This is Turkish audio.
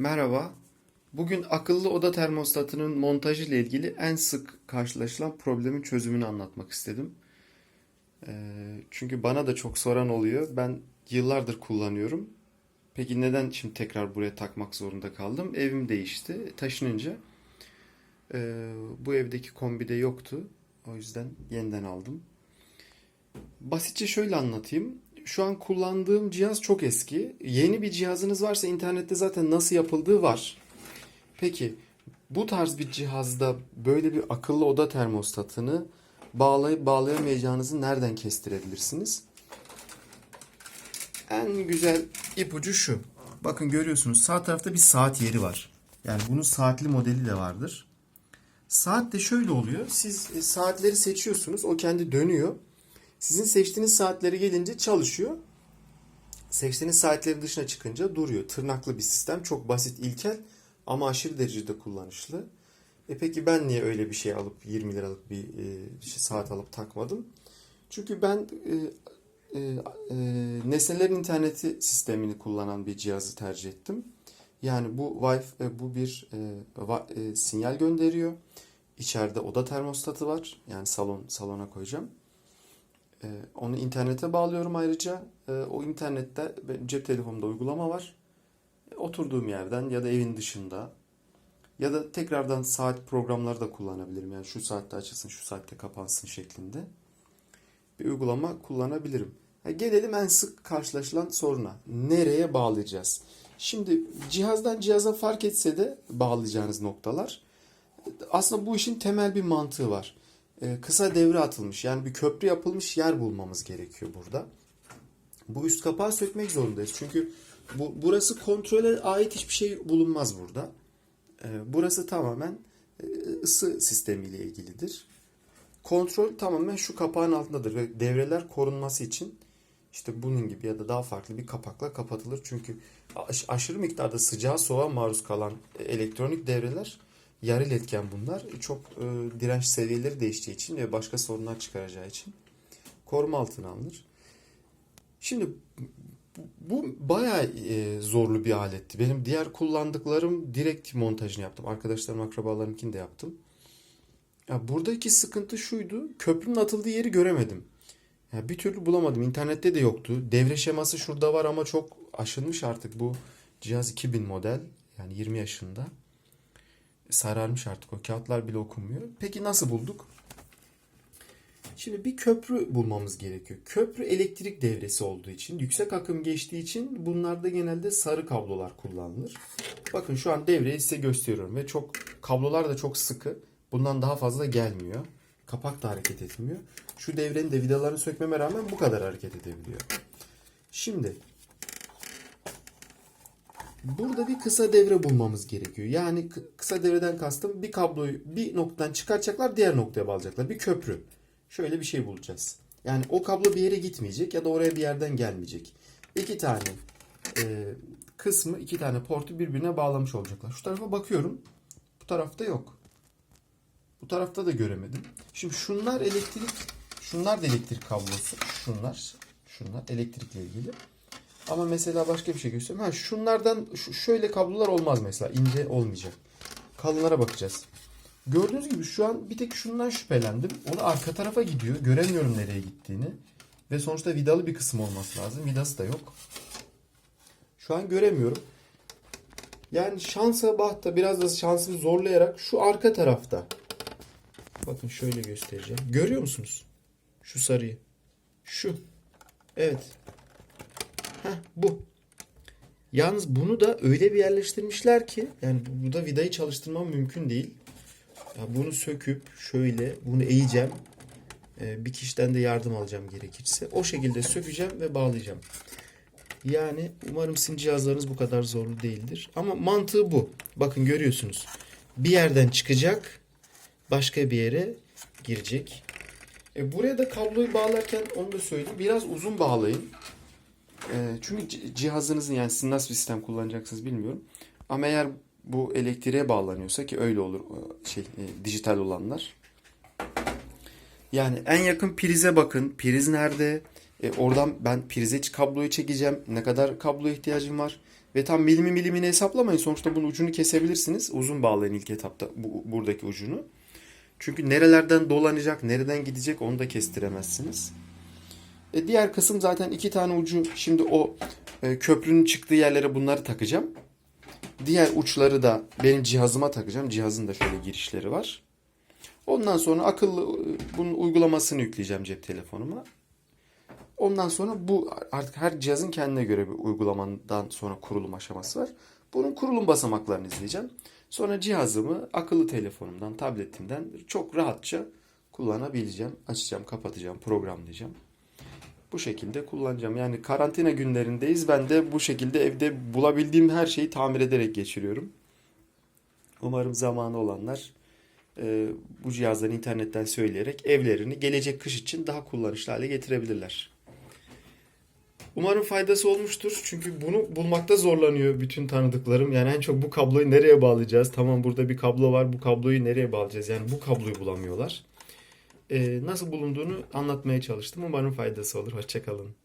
Merhaba. Bugün akıllı oda termostatının montajı ile ilgili en sık karşılaşılan problemin çözümünü anlatmak istedim. Ee, çünkü bana da çok soran oluyor. Ben yıllardır kullanıyorum. Peki neden şimdi tekrar buraya takmak zorunda kaldım? Evim değişti. Taşınınca e, bu evdeki kombide yoktu. O yüzden yeniden aldım. Basitçe şöyle anlatayım. Şu an kullandığım cihaz çok eski. Yeni bir cihazınız varsa internette zaten nasıl yapıldığı var. Peki bu tarz bir cihazda böyle bir akıllı oda termostatını bağlayıp bağlayamayacağınızı nereden kestirebilirsiniz? En güzel ipucu şu. Bakın görüyorsunuz sağ tarafta bir saat yeri var. Yani bunun saatli modeli de vardır. Saat de şöyle oluyor. Siz e, saatleri seçiyorsunuz. O kendi dönüyor. Sizin seçtiğiniz saatleri gelince çalışıyor. Seçtiğiniz saatlerin dışına çıkınca duruyor. Tırnaklı bir sistem. Çok basit, ilkel ama aşırı derecede kullanışlı. E peki ben niye öyle bir şey alıp 20 liralık bir e, saat alıp takmadım? Çünkü ben e, e, e, nesnelerin interneti sistemini kullanan bir cihazı tercih ettim. Yani bu Wi-Fi, e, bu bir e, va- e, sinyal gönderiyor. İçeride oda termostatı var. Yani salon salona koyacağım. Ee, onu internete bağlıyorum ayrıca. Ee, o internette benim cep telefonumda uygulama var. E, Oturduğum yerden ya da evin dışında ya da tekrardan saat programları da kullanabilirim. Yani şu saatte açılsın, şu saatte kapansın şeklinde bir uygulama kullanabilirim. Ha, gelelim en sık karşılaşılan soruna. Nereye bağlayacağız? Şimdi cihazdan cihaza fark etse de bağlayacağınız noktalar aslında bu işin temel bir mantığı var. Ee, kısa devre atılmış yani bir köprü yapılmış yer bulmamız gerekiyor burada. Bu üst kapağı sökmek zorundayız. Çünkü bu burası kontrole ait hiçbir şey bulunmaz burada. Ee, burası tamamen e, ısı sistemiyle ilgilidir. Kontrol tamamen şu kapağın altındadır ve devreler korunması için işte bunun gibi ya da daha farklı bir kapakla kapatılır. Çünkü aş- aşırı miktarda sıcağa soğuğa maruz kalan e, elektronik devreler yarı iletken bunlar. Çok e, direnç seviyeleri değiştiği için ve başka sorunlar çıkaracağı için koruma altına alınır. Şimdi bu, bayağı e, zorlu bir aletti. Benim diğer kullandıklarım direkt montajını yaptım. Arkadaşlarım, akrabalarımkini de yaptım. Ya buradaki sıkıntı şuydu. Köprünün atıldığı yeri göremedim. Ya bir türlü bulamadım. İnternette de yoktu. Devre şeması şurada var ama çok aşınmış artık bu cihaz 2000 model. Yani 20 yaşında. Sararmış artık o kağıtlar bile okunmuyor. Peki nasıl bulduk? Şimdi bir köprü bulmamız gerekiyor. Köprü elektrik devresi olduğu için, yüksek akım geçtiği için bunlarda genelde sarı kablolar kullanılır. Bakın şu an devreyi size gösteriyorum ve çok kablolar da çok sıkı. Bundan daha fazla gelmiyor. Kapak da hareket etmiyor. Şu devrenin de vidalarını sökmeme rağmen bu kadar hareket edebiliyor. Şimdi Burada bir kısa devre bulmamız gerekiyor. Yani kı- kısa devreden kastım bir kabloyu bir noktadan çıkaracaklar diğer noktaya bağlayacaklar. Bir köprü. Şöyle bir şey bulacağız. Yani o kablo bir yere gitmeyecek ya da oraya bir yerden gelmeyecek. İki tane e, kısmı iki tane portu birbirine bağlamış olacaklar. Şu tarafa bakıyorum. Bu tarafta yok. Bu tarafta da göremedim. Şimdi şunlar elektrik, şunlar da elektrik kablosu. Şunlar, şunlar elektrikle ilgili. Ama mesela başka bir şey göstereyim. Ha şunlardan şu- şöyle kablolar olmaz mesela. ince olmayacak. Kalınlara bakacağız. Gördüğünüz gibi şu an bir tek şundan şüphelendim. O da arka tarafa gidiyor. Göremiyorum nereye gittiğini. Ve sonuçta vidalı bir kısım olması lazım. Vidası da yok. Şu an göremiyorum. Yani şansa bahta biraz da şansımı zorlayarak şu arka tarafta. Bakın şöyle göstereceğim. Görüyor musunuz? Şu sarıyı. Şu. Evet. Heh, bu. Yalnız bunu da öyle bir yerleştirmişler ki yani burada vidayı çalıştırmam mümkün değil. Ya bunu söküp şöyle bunu eğeceğim. Ee, bir kişiden de yardım alacağım gerekirse. O şekilde sökeceğim ve bağlayacağım. Yani umarım sizin cihazlarınız bu kadar zorlu değildir. Ama mantığı bu. Bakın görüyorsunuz. Bir yerden çıkacak. Başka bir yere girecek. E buraya da kabloyu bağlarken onu da söyleyeyim. Biraz uzun bağlayın. E, çünkü cihazınızın yani siz nasıl bir sistem kullanacaksınız bilmiyorum. Ama eğer bu elektriğe bağlanıyorsa ki öyle olur şey e, dijital olanlar. Yani en yakın prize bakın. Priz nerede? E, oradan ben prize kabloyu çekeceğim. Ne kadar kabloya ihtiyacım var? Ve tam milimi milimini hesaplamayın. Sonuçta bunun ucunu kesebilirsiniz. Uzun bağlayın ilk etapta bu, buradaki ucunu. Çünkü nerelerden dolanacak, nereden gidecek onu da kestiremezsiniz. E, diğer kısım zaten iki tane ucu. Şimdi o e, köprünün çıktığı yerlere bunları takacağım. Diğer uçları da benim cihazıma takacağım. Cihazın da şöyle girişleri var. Ondan sonra akıllı e, bunun uygulamasını yükleyeceğim cep telefonuma. Ondan sonra bu artık her cihazın kendine göre bir uygulamandan sonra kurulum aşaması var. Bunun kurulum basamaklarını izleyeceğim. Sonra cihazımı akıllı telefonumdan, tabletimden çok rahatça kullanabileceğim. Açacağım, kapatacağım, programlayacağım. Bu şekilde kullanacağım. Yani karantina günlerindeyiz. Ben de bu şekilde evde bulabildiğim her şeyi tamir ederek geçiriyorum. Umarım zamanı olanlar e, bu cihazları internetten söyleyerek evlerini gelecek kış için daha kullanışlı hale getirebilirler. Umarım faydası olmuştur. Çünkü bunu bulmakta zorlanıyor bütün tanıdıklarım. Yani en çok bu kabloyu nereye bağlayacağız? Tamam burada bir kablo var. Bu kabloyu nereye bağlayacağız? Yani bu kabloyu bulamıyorlar. E, nasıl bulunduğunu anlatmaya çalıştım. Umarım faydası olur. Hoşçakalın.